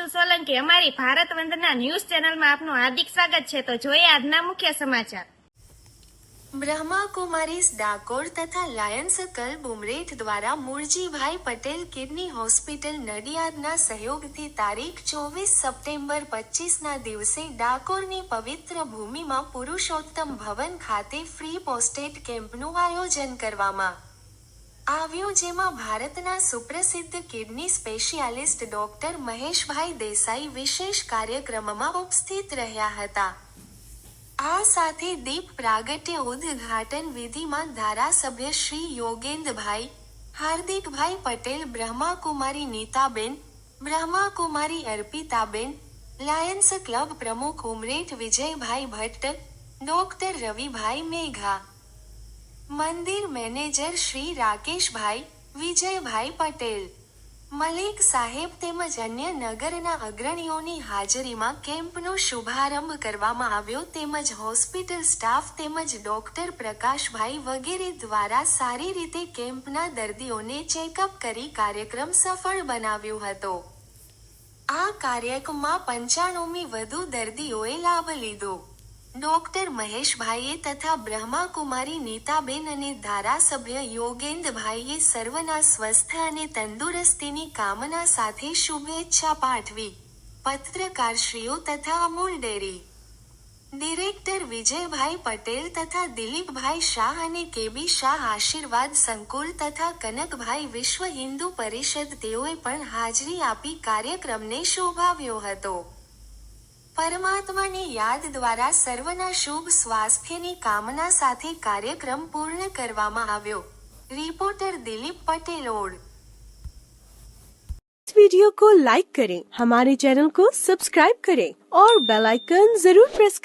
અમારી ભારત વંદના ન્યૂઝ ચેનલમાં આપનું હાર્દિક સ્વાગત છે. તો જોઈએ આજના મુખ્ય સમાચાર. બ્રહ્માકુમારીસ ડાકોર તથા લાયન્સ કલ બુમરેઠ દ્વારા મૂળજીભાઈ પટેલ કિડની હોસ્પિટલ નડિયાદના સહયોગથી તારીખ ચોવીસ સપ્ટેમ્બર પચીસના દિવસે ડાકોરની પવિત્ર ભૂમિમાં પુરુષોત્તમ ભવન ખાતે ફ્રી પોસ્ટેટ કેમ્પનું આયોજન કરવામાં આવ્યું જેમાં ભારતના સુપ્રસિદ્ધ kidney specialist doctor Maheshbhai Desai વિશેષ કાર્યક્રમમાં ઉપસ્થિત રહ્યા હતા. આ સાથે દીપ પ્રાગટ્ય ઉદ્ઘાટન વિધિમાં ધારાસભ્ય શ્રી યોગેન્દ્રભાઈ, હાર્દિકભાઈ પટેલ, બ્રહ્માકુમારી નીતાબેન, બ્રહ્માકુમારી અર્પિતાબેન, લાયન્સ ક્લબ પ્રમુખ ઉમરેઠ વિજયભાઈ ભટ્ટ, ડોક્ટર રવિભાઈ મેઘા મંદિર મેનેજર શ્રી રાકેશભાઈ વિજયભાઈ પટેલ. મલિક સાહેબ તેમજ અન્ય નગરના અગ્રણીઓની હાજરીમાં કેમ્પનો શુભારંભ કરવામાં આવ્યો તેમજ હોસ્પિટલ સ્ટાફ તેમજ ડોક્ટર પ્રકાશભાઈ વગેરે દ્વારા સારી રીતે કેમ્પના દર્દીઓને ચેકઅપ કરી કાર્યક્રમ સફળ બનાવ્યો હતો. આ કાર્યક્રમમાં પંચાણુમી વધુ દર્દીઓએ લાભ લીધો. ડોક્ટર મહેશભાઈએ તથા બ્રહ્માકુમારી નીતાબેન અને ધારાસભ્ય યોગેન્દ્રભાઈએ સર્વના સ્વસ્થ અને તંદુરસ્તીની કામના સાથે શુભેચ્છા પાઠવી. પત્રકારશ્રીઓ તથા અમૂલ ડેરી. ડિરેક્ટર વિજયભાઈ પટેલ તથા દિલીપભાઈ શાહ અને કેબી શાહ આશીર્વાદ સંકુલ તથા કનકભાઈ વિશ્વ હિન્દુ પરિષદ તેઓએ પણ હાજરી આપી કાર્યક્રમને શોભાવ્યો હતો. પરમાત્માની યાદ દ્વારા સર્વના શુભ સ્વાસ્થ્યની કામના સાથે કાર્યક્રમ પૂર્ણ કરવામાં આવ્યો रिपोर्टर दिलीप पटेल ओड इस वीडियो को लाइक करें हमारे चैनल को सब्सक्राइब करें और बेल आइकन जरूर प्रेस करें